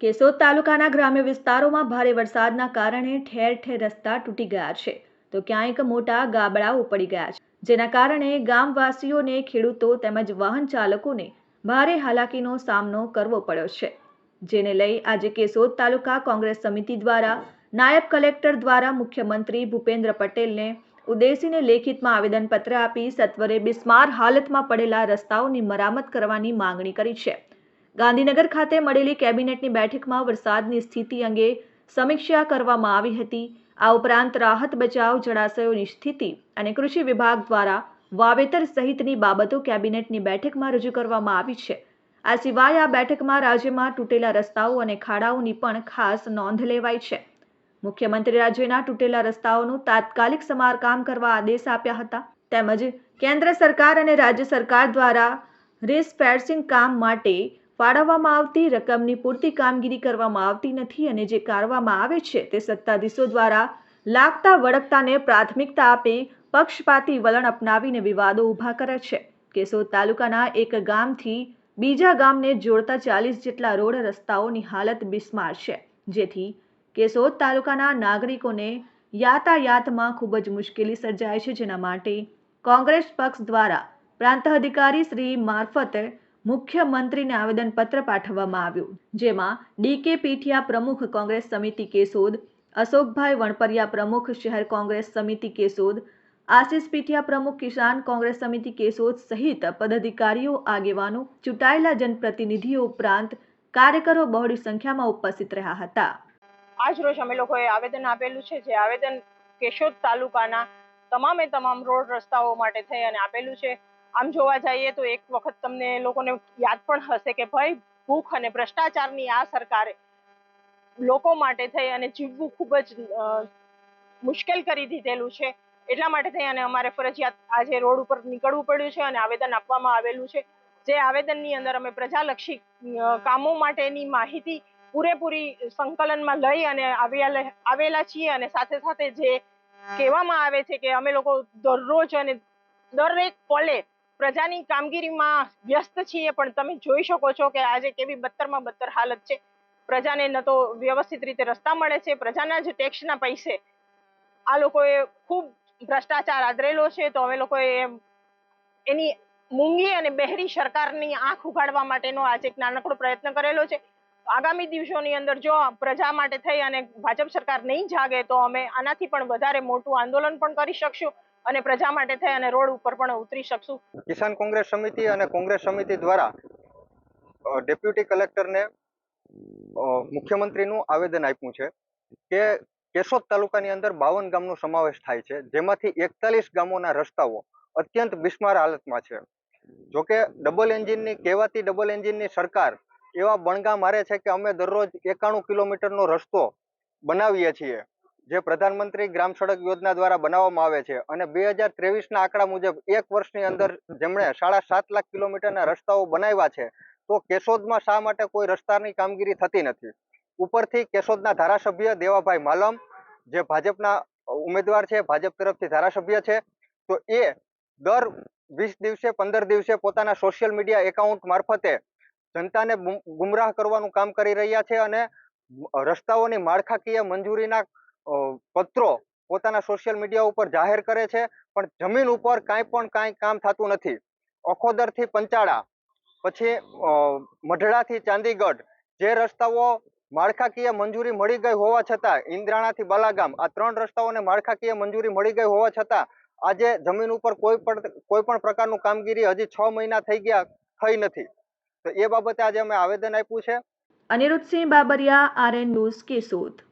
કેશોદ તાલુકાના ગ્રામ્ય વિસ્તારોમાં ભારે વરસાદના કારણે ઠેર ઠેર રસ્તા તૂટી ગયા છે. તો ક્યાંક મોટા ગાબડાઓ પડી ગયા છે. જેના કારણે ગામવાસીઓને, ખેડૂતો તેમજ વાહન ચાલકોને ભારે હાલાકીનો સામનો કરવો પડ્યો છે. જેને લઈ આજે કેશોદ તાલુકા કોંગ્રેસ સમિતિ દ્વારા, નાયબ કલેક્ટર દ્વારા મુખ્યમંત્રી ભૂપેન્દ્ર પટેલને ઉદ્દેશીને લેખિતમાં આવેદનપત્ર આપી સત્વરે બિસ્માર હાલતમાં પડેલા રસ્તાઓની મરામત કરવાની માંગણી કરી છે. ગાંધીનગર ખાતે મળેલી કેબિનેટની બેઠકમાં વરસાદની સ્થિતિ અંગે સમીક્ષા કરવામાં આવી હતી. આ ઉપરાંત રાહત બચાવ જળાશયોની સ્થિતિ અને કૃષિ વિભાગ દ્વારા વાવેતર સહિતની બાબતો કેબિનેટની બેઠકમાં રજૂ કરવામાં આવી છે. આ સિવાય આ બેઠકમાં રાજ્યમાં તૂટેલા રસ્તાઓ અને ખાડાઓની પણ ખાસ નોંધ લેવાઈ છે. મુખ્યમંત્રી રાજ્યના તૂટેલા રસ્તાઓનું તાત્કાલિક સમારકામ કરવા આદેશ આપ્યા હતા. તેમજ કેન્દ્ર સરકાર અને રાજ્ય સરકાર દ્વારા રિસ્પેર્સિંગ કામ માટે ફાળવવામાં આવતી રકમની પૂરતી કામગીરી કરવામાં આવતી નથી અને જે કારવામાં આવે છે તે સત્તાધીશો દ્વારા લાગતા વળગતાને પ્રાથમિકતા આપી પક્ષપાતી વલણ અપનાવીને વિવાદો ઊભા કરે છે. કેશોદ તાલુકાના એક ગામથી બીજા ગામને જોડતા ચાલીસ જેટલા રોડ રસ્તાઓની હાલત બિસ્માર છે. જેથી કેશોદ તાલુકાના નાગરિકોને યાતાયાતમાં ખૂબ જ મુશ્કેલી સર્જાય છે. જેના માટે કોંગ્રેસ પક્ષ દ્વારા પ્રાંત અધિકારી શ્રી મારફતે મુખ્યમંત્રીને આવેદનપત્ર પાઠવવામાં આવ્યું, જેમાં ડીકે પીઠિયા પ્રમુખ કોંગ્રેસ સમિતિ કેશોદ અશોકભાઈ વણપરિયા પ્રમુખ શહેર કોંગ્રેસ સમિતિ કેશોદ આશિષ પીઠિયા પ્રમુખ કિસાન કોંગ્રેસ સમિતિ કેશોદ સહિત પદાધિકારીઓ, આગેવાનો, ચૂંટાયેલા જનપ્રતિનિધિઓ ઉપરાંત કાર્યકરો બહોળી સંખ્યામાં ઉપસ્થિત રહ્યા હતા. આજ રોજ અમે લોકોએ આવેદન આપેલું છે, જે આવેદન કેશોદ તાલુકાના તમામે તમામ રોડ રસ્તાઓ માટે થઈ અને આપેલું છે. આમ જોવા જઈએ તો એક વખત તમને લોકોને યાદ પણ હશે કે ભાઈ ભૂખ અને ભ્રષ્ટાચારની આ સરકારે લોકો માટે થઈ અને જીવવું ખૂબ જ મુશ્કેલ કરી દીધેલું છે. એટલા માટે થઈ અને અમારે ફરજિયાત આજે રોડ ઉપર નીકળવું પડ્યું છે અને આવેદન આપવામાં આવેલું છે. જે આવેદનની અંદર અમે પ્રજાલક્ષી કામો માટેની માહિતી પૂરેપૂરી સંકલનમાં લઈ અને આવેલા છીએ અને સાથે સાથે જે કહેવામાં આવે છે કે અમે લોકો દરરોજ અને દરેક પલે પ્રજાની કામગીરીમાં વ્યસ્ત છીએ, પણ તમે જોઈ શકો છો કે આજે કેવી બદતરમાં બદતર હાલત છે. પ્રજાને ન તો વ્યવસ્થિત રીતે રસ્તા મળે છે, પ્રજાના જ ટેક્સના પૈસે આ લોકોએ ખૂબ ભ્રષ્ટાચાર આદરેલો છે, તો હવે લોકોએ એની મૂંગી અને બહેરી સરકારની આંખ ઉઘાડવા માટેનો આજે એક નાનકડો પ્રયત્ન કરેલો છે. આગામી દિવસોની અંદર જો પ્રજા માટે થઈ અને ભાજપ સરકાર નહીં જાગે, તો અમે આનાથી પણ વધારે મોટું આંદોલન પણ કરી શકશું. અને પ્રજા માટે થઈ અને રોડ ઉપર પણ ઉતરી શકશું. કિસાન કોંગ્રેસ સમિતિ અને કોંગ્રેસ સમિતિ દ્વારા ડેપ્યુટી કલેક્ટરને મુખ્યમંત્રીનું આવેદન આપ્યું છે કે કેશોદ તાલુકાની અંદર બાવન ગામનો સમાવેશ થાય છે, જેમાંથી એકતાલીસ ગામોના રસ્તાઓ અત્યંત બિસ્માર હાલતમાં છે. જોકે ડબલ એન્જિનની, કહેવાતી ડબલ એન્જિનની સરકાર એવા બણગા મારે છે કે અમે દરરોજ એકાણું કિલોમીટરનો રસ્તો બનાવીએ છીએ. જે પ્રધાનમંત્રી ગ્રામ સડક યોજના દ્વારા બનાવવામાં આવે છે અને બે હજાર ત્રેવીસના આંકડા મુજબ એક વર્ષની અંદર જેમણે સાડા સાત લાખ કિલોમીટરના રસ્તાઓ બનાવ્યા છે, તો કેશોદમાં શા માટે કોઈ રસ્તાની કામગીરી થતી નથી? ઉપરથી કેશોદના ધારાસભ્ય દેવાભાઈ માલમ, જે ભાજપના ઉમેદવાર છે, ભાજપ તરફથી ધારાસભ્ય છે, તો એ દર વીસ દિવસે, પંદર દિવસે પોતાના સોશિયલ મીડિયા એકાઉન્ટ મારફતે જનતાને ગુમરાહ કરવાનું કામ કરી રહ્યા છે અને રસ્તાઓની માળખાકીય મંજૂરીના પત્રો પોતાના સોશિયલ મીડિયા ઉપર જાહેર કરે છે, પણ જમીન ઉપર કાંઈ પણ કાંઈ કામ થતું નથી. અખોદરથી પંચાળા, પછી મઢડાથી ચાંદીગઢ, જે રસ્તાઓ માળખાકીય મંજૂરી મળી ગઈ હોવા છતાં, ઇન્દ્રાણાથી બાલાગામ, આ ત્રણ રસ્તાઓને માળખાકીય મંજૂરી મળી ગઈ હોવા છતાં, આજે જમીન ઉપર કોઈ પણ કોઈ પણ પ્રકારનું કામગીરી હજી છ મહિના થઈ ગયા, થઈ નથી. તો એ બાબતે આજે અમે આવેદન આપ્યું છે. Anirudhsinh Babariya, RN news Keshod.